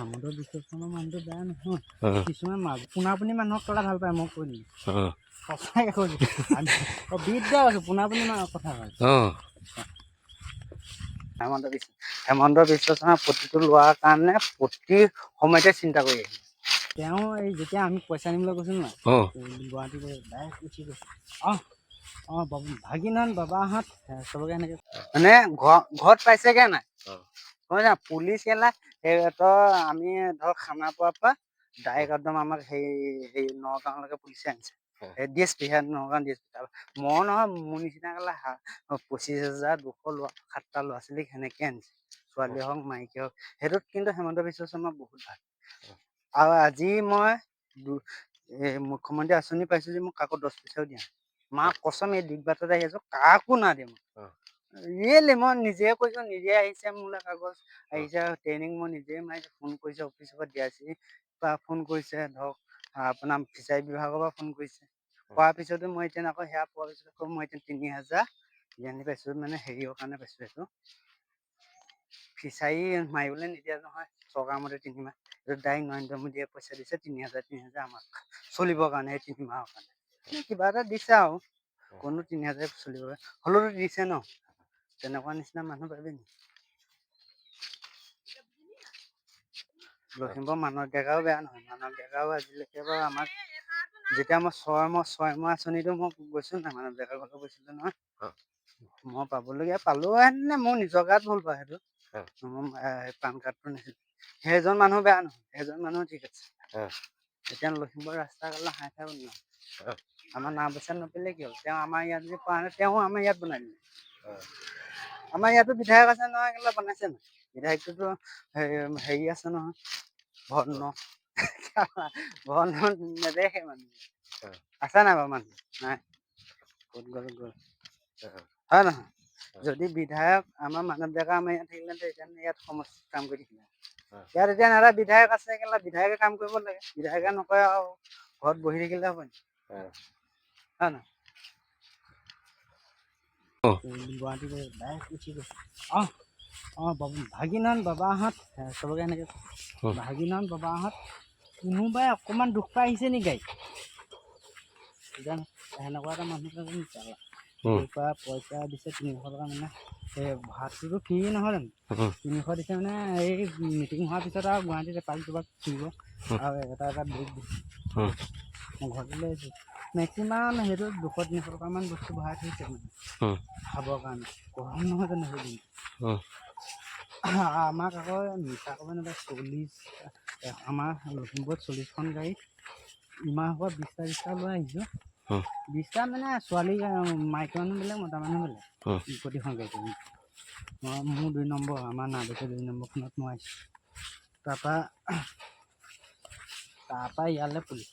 সামুদ্ৰ বিশ্লেষণৰ মানুহটো বেয়া নহয়। কিছুমান মাছ পোনা পুনি মানুহক ক'লে ভালো পায় মই কৈ দিম। সঁচাকৈ কৈছোঁ বিদ্যা কৈছোঁ পোনা পুনি মানুহৰ কথা হয়। হেমন্ত বিশ্ব হেমন্ত বিশ্ব শৰ্মা প্ৰতিটো লোৱাৰ কাৰণে প্ৰতি সময়তে চিন্তা কৰি আহিছে। তেওঁ এই যেতিয়া আমি পইচা আনিবলৈ গৈছিলোঁ অঁ গুৱাহাটীতে ডাইৰেক্ট উঠি গৈছে অঁ অঁ বাবু ভাগিনহঁত বাবাহঁত চবকে এনেকে মানে ঘৰ ঘৰত পাইছেগে নাই? হয় না পুলিচ কেলা তই আমি ধৰ খানাপাৰাৰ পৰা ডাইৰেক্ট একদম আমাক সেই সেই নগাঁৱলৈকে পুলিচে আনিছে। হয়। D S P Nagaon D S P মই নহয় মোৰ নিচিনা কেলা পঁচিছ হাজাৰ দুশ লোৱা সাতটা ল'ৰা ছোৱালীক সেনেকে আনিছে। ছোৱালী হওক মাইকী হওক সেইটোত কিন্তু হেমন্ত বিশ্ব শৰ্মা বহুত ভালো। আৰু আজি মই মুখ্যমন্ত্ৰী আঁচনি পাইছো যে মোক কাকো দহ পইচাও দিয়া নাই। মা কচম এই দিগ বাটত আহি আছো কাকো না দিম। ৰিয়েলি মই নিজে কৈছো নিজে আহিছে মোলৈ কাগজ। আহিছে ট্ৰেইনিং মই নিজে মাৰিছো ফোন কৰিছে অফিচৰ পৰা ডি চি পৰা ফোন কৰিছে ধৰক আপোনাৰ ফিচাৰী বিভাগৰ পৰা ফোন কৰিছে। কৰাৰ পিছতো মই এতিয়া আকৌ সেয়া পোৱাৰ পিছত আকৌ মই এতিয়া তিনি হাজাৰ জ্ঞানী পাইছো মানে হেৰিয়ৰ কাৰণে পাইছো এইটো। ফিচাৰী মাৰিবলৈ নিদিয়ে নহয় চৰকাৰ মতে তিনিমাহ। এইটো ডাইৰেক্ট নৰেন্দ্ৰ মোদীয়ে পইচা দিছে তিনি হাজাৰ তিনি হাজাৰ আমাক চলিবৰ কাৰণে এই তিনি মাহৰ কাৰণে কিবা এটা দিছে আৰু কোনো তিনি হাজাৰ চলিব হ'লেওতো দিছে ন? তেনেকুৱা নিচিনা মানুহ পাবি নেকি লখিমপুৰ মানৱ ডেকাও বেয়া নহয় মানৱ ডেকাও আজিলৈকে বাৰু আমাক যেতিয়া মই ছয় মই ছয় মাহ আঁচনিটো মই গৈছো নাই মানৱ ডেকা ঘৰলৈ গৈছিলো নহয়। মই পাবলগীয়া পালো হেতেন মোৰ নিজৰ গাত ভুল পাওঁ সেইটো পান কাৰ্ডটো নাছিল সেইজন মানুহ বেয়া নহয় সেইজন মানুহ ঠিক আছে এতিয়া লখিমপুৰ ৰাস্তা কাষলৈ হাই ফাই বনোৱা আমাৰ নাও বৈচা নপৰিলে কি হ'ল তেওঁ আমাৰ ইয়াত যদি পোৱা নাই তেওঁ আমাৰ ইয়াত বনাই দিলে। আমাৰ ইয়াতো বিধায়ক আছে নহয় কেলে বনাইছে নাই? বিধায়কটোতো হে- হেৰি আছে নহয় ভন্ন ভন্ন নেদেখে মানুহে। আছে নাই বাৰু মানুহ? নাই? ক'ত গ'ল গ'ল? হয়। নহয়? যদি বিধায়ক আমাৰ মানৱ ডেকা আমাৰ ইয়াত থাকিলেহেঁতেন এতিয়া ইয়াত সমষ্টিত কাম কৰি থাকিলে। ইয়াত এতিয়া এটা বিধায়ক আছে কেলা বিধায়কে কাম কৰিব লাগে। বিধায়কে নকৰে আৰু ঘৰত বহি থাকিলে হ'ব হয়। হয় নহয়? অ। গুৱাহাটীতে ডাইৰেক্ট উঠি গৈছে অঁ অঁ বাবু ভাগিনহঁত বাবাহঁত চবকে এনেকে অ। ভাগিনহঁত বাবাহঁত কোনোবাই অকণমান দুখ পাই আহিছে নেকি এতিয়া সেনেকুৱা এটা মানুহ পাবি নেকি চালা পইচা দিছে তিনিশ টকা মানে সেই ভাতটোতো ফ্ৰী নহয় জানো তিনিশ দিছে মানে এই মিটিং হোৱাৰ পিছত আৰু গুৱাহাটীত এপাক দুপাক ফুৰিব আৰু এটা এটা বেগ দিছে মই ঘৰলৈ আহিছোঁ মেক্সিমাম সেইটো দুশ তিনিশ টকামান বস্তু ভৰাই থৈছে মানে। খাবৰ কাৰণে গৰম নহয় জানো সেইদিন। আমাক আকৌ মিছা ক'ব নাপায় চল্লিছ আমাৰ লখিমপুৰত চল্লিছখন গাড়ীত ইমান সোপা বিছটা বিছটা লৈ আহিছোঁ। বিছটা মানে ছোৱালী মাইকী মানুহ বেলেগ মতা মানুহ বেলেগ। প্ৰতিখন গাড়ীতে মই মোৰ দুই নম্বৰ আমাৰ নাবিকে দুই নম্বৰখনত মই আহিছোঁ তাৰপৰা তাৰপৰা ইয়ালৈ পুলিচ